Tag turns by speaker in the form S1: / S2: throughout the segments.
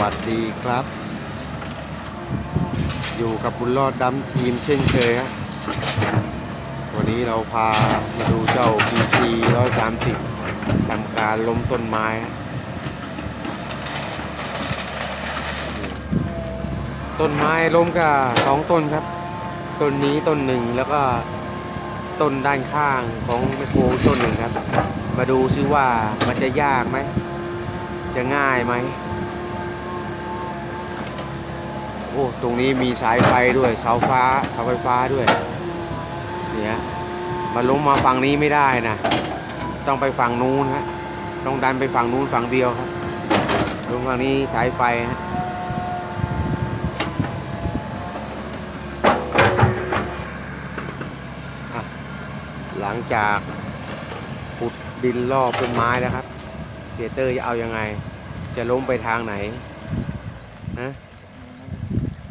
S1: วัสดีครับ อยู่กับบุญรอดดำทีมเช่นเคยฮะวันนี้เราพามาดูเจ้า BC 130ทำการล้มต้นไม้ต้นไม้ล้มก็สองต้นครับ ต้นนี้ต้นหนึ่งแล้วก็ต้นด้านข้างของแมโครต้นหนึ่งครับ มาดูซิว่ามันจะยากไหม จะง่ายไหม อ้ตรงนี้มีสายไฟด้วยเสาฟ้าเสาไฟฟ้าด้วยเนี่ยมาลงมาฝั่งนี้ไม่ได้นะ ต้องไปฝั่งนู้นฮะต้องดันไปฝั่งนู้นฝั่งเดียวครับลงฝั่งนี้สายไฟฮะหลังจากขุดดินรอบต้นไม้แล้วครับ เสียเตอร์จะเอายังไง จะล้มไปทางไหนฮะ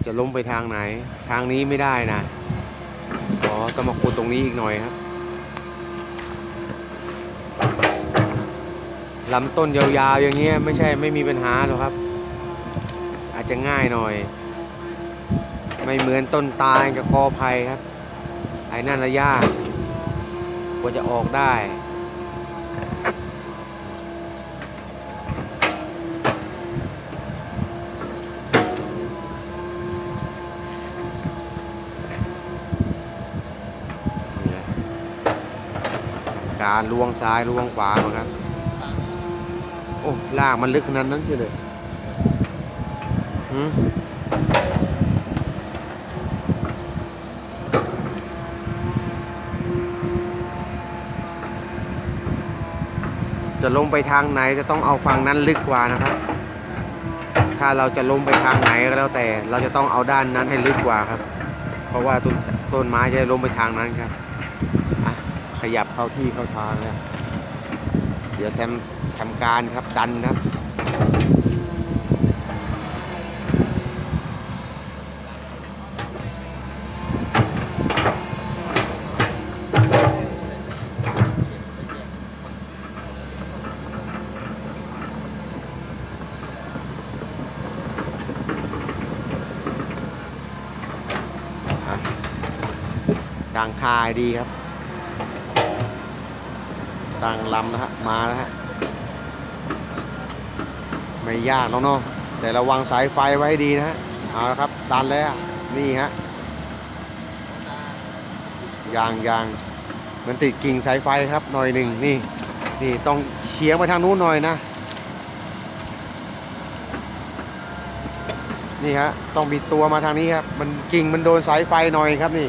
S1: จะล้มไปทางไหน ทางนี้ไม่ได้นะอ๋อต้องมาขุดตรงนี้อีกหน่อยครับลำต้นยาวๆอย่างเงี้ยไม่ใช่ไม่มีปัญหาหรอกครับ อาจจะง่ายหน่อย ไม่เหมือนต้นตาลกับกอไผ่ครับไอ้นั่นระยากกว่าจะออกได้ นี่แหละ การลวงซ้ายลวงขวามาครับ โอ้ลากมันลึกขนาดนั้นเชียวเลยจะลงไปทางไหนจะต้องเอาฝั่งนั้นลึกกว่านะครับ ถ้าเราจะลงไปทางไหนก็แล้วแต่ เราจะต้องเอาด้านนั้นให้ลึกกว่าครับ เพราะว่าต้นต้นไม้จะล้มไปทางนั้นครับ ยับเข้าที่เข้าทางแล้วเดี๋ยวทำทำการครับดันครับดังคายดีครับ ตั้งลำนะฮะมาแล้วฮะไม่ยากน้องเนาะแต่ระวังสายไฟไว้ให้ดีนะฮะเอาละครับดันแล้วนี่ฮะยางยางมันติดกิ่งสายไฟครับหน่อยหนึ่งนี่นี่ต้องเฉียงไปทางนู้นหน่อยนะนี่ฮะต้องบิดตัวมาทางนี้ครับมันกิ่งมันโดนสายไฟหน่อยครับนี่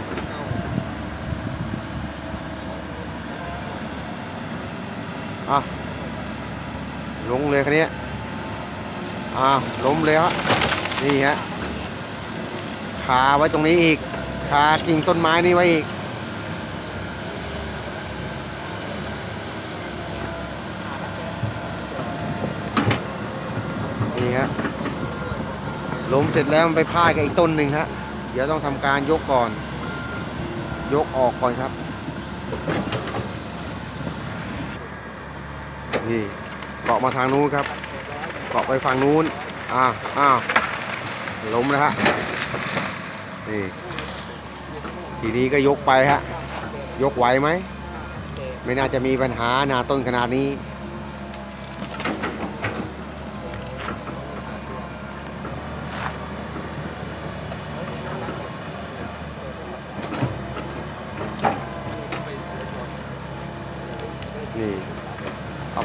S1: อะลงเลยคันนี้อ่าล้มเลยฮะนี่ฮะคาไว้ตรงนี้อีกคากิ่งต้นไม้นี่ไว้อีกนี่ฮะล้มเสร็จแล้วมันไปพาดกับอีกต้นหนึ่งฮะเดี๋ยวต้องทำการยกก่อน ยกออกก่อนครับ นี่เกาะมาทางนู้นครับ เกาะไปฝั่งนู้นอ้าวอ้าวล้มแล้วฮะนี่ทีนี้ก็ยกไปฮะยกไหวไหม ไม่น่าจะมีปัญหาหนาต้นขนาดนี้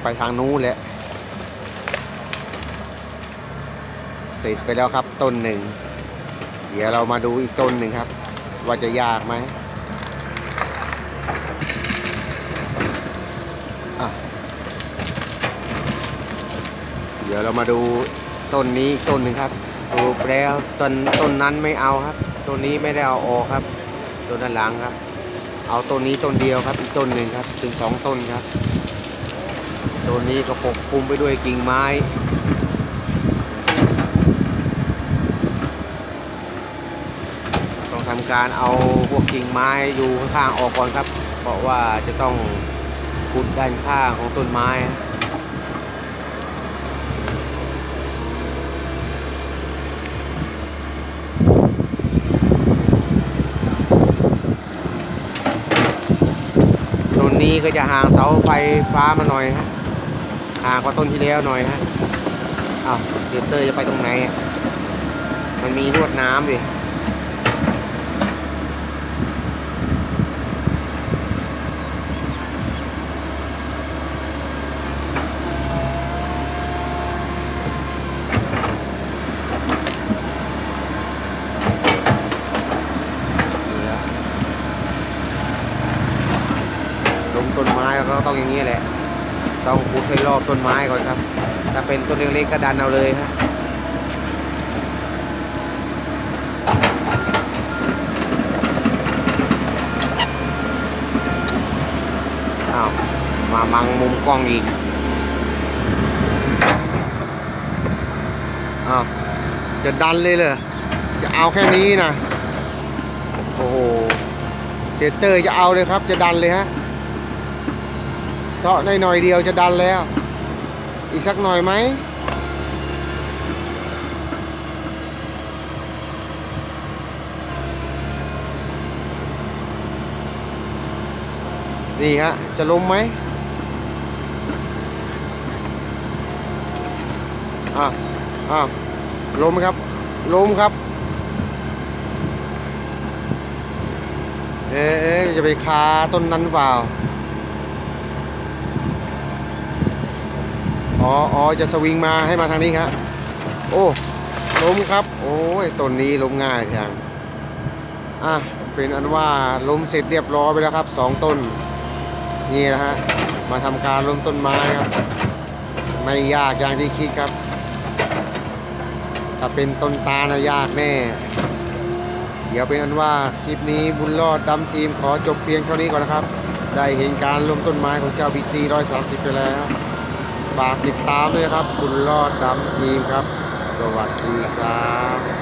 S1: ไปทางนู้นแหละเสร็จไปแล้วครับต้นหนึ่ง เดี๋ยวเรามาดูอีกต้นหนึ่งครับ ว่าจะยากไหมเดี๋ยวเรามาดูต้นนี้ต้นหนึ่งครับดูแล้วต้นต้นนั้นไม่เอาครับต้นนี้ไม่ได้เอาออกครับต้นด้านหลังครับ เอาต้นนี้ต้นเดียวครับ อีกต้นหนึ่งครับถึงสองต้นครับ โซนนี้ก็ปกคลุมไปด้วยกิ่งไม้ ต้องทำการเอาพวกกิ่งไม้อยู่ข้างออกก่อนครับ เพราะว่าจะต้องขุดด้านข้างของต้นไม้ต้นนี้ก็จะห่างเสาไฟฟ้ามาหน่อยครับ ห่างกว่าต้นที่แล้วหน่อยฮะอ้าวเซนเตอร์จะไปตรงไหน มันมีรวดน้ำดินี่ฮะลงต้นไม้ก็ต้องอย่างนี้แหละ ต้องขุดให้รอบต้นไม้ก่อนครับ ถ้าเป็นต้นเล็กๆก็ดันเอาเลยฮะอ้าวมามังมุมกล้องอีกอ้าวจะดันเลยเหรอจะเอาแค่นี้นะโอ้โหเซเตอร์จะเอาเลยครับ จะดันเลยฮะ เซาะได้หน่อยเดียวจะดันแล้ว อีกสักหน่อยไหมนี่ฮะ จะล้มไหมอะอะล้มครับ ล้มครับ เอ๊ะจะไปคาต้นนั้นหรือเปล่า อ๋ออ๋อจะสวิงมาให้มาทางนี้ครับ โอ้ล้มครับ โอ้ยต้นนี้ล้มง่ายจังอะเป็นอันว่าล้มเสร็จเรียบร้อยไปแล้วครับสองต้น นี่นะฮะมาทำการล้มต้นไม้ครับ ไม่ยากอย่างที่คิดครับ ถ้าเป็นต้นตาลนะยากแน่ เดี๋ยวเป็นอันว่าคลิปนี้บุญรอดดำทีมขอจบเพียงเท่านี้ก่อนนะครับ ได้เห็นการล้มต้นไม้ของเจ้าบิ๊กซี130ไปแล้ว ฝากติดตามด้วยครับ คุณรอดดำทีมครับ สวัสดีครับ